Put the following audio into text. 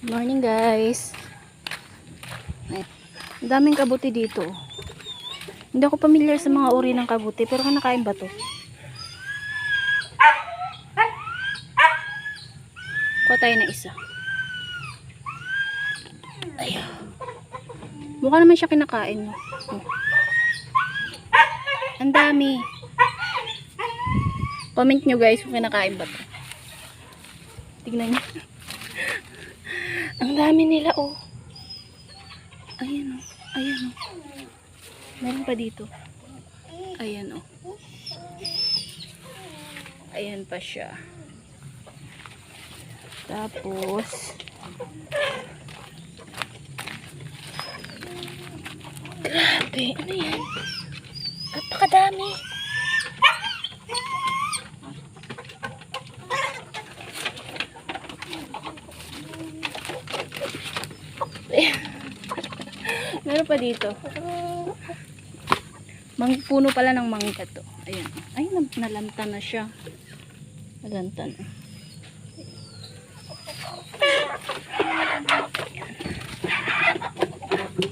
Morning guys. Ay, daming kabuti dito. Hindi ako familiar sa mga uri ng kabuti pero nakain ba to? Kuha tayo na isa. Ayun. Mukha naman siya kinakain. Oh. Ang dami. Comment nyo guys kung kinakain ba to. Tignan nyo. Ang dami nila, oh. Ayan, oh. Ayan, oh. Meron pa dito. Ayan, oh. Ayan pa siya. Tapos, grabe, ano yan? Napakadami. Meron pa dito. Mang puno pala ng mangga to. Ayan. Ay, nal- nalanta na siya. Nalanta na.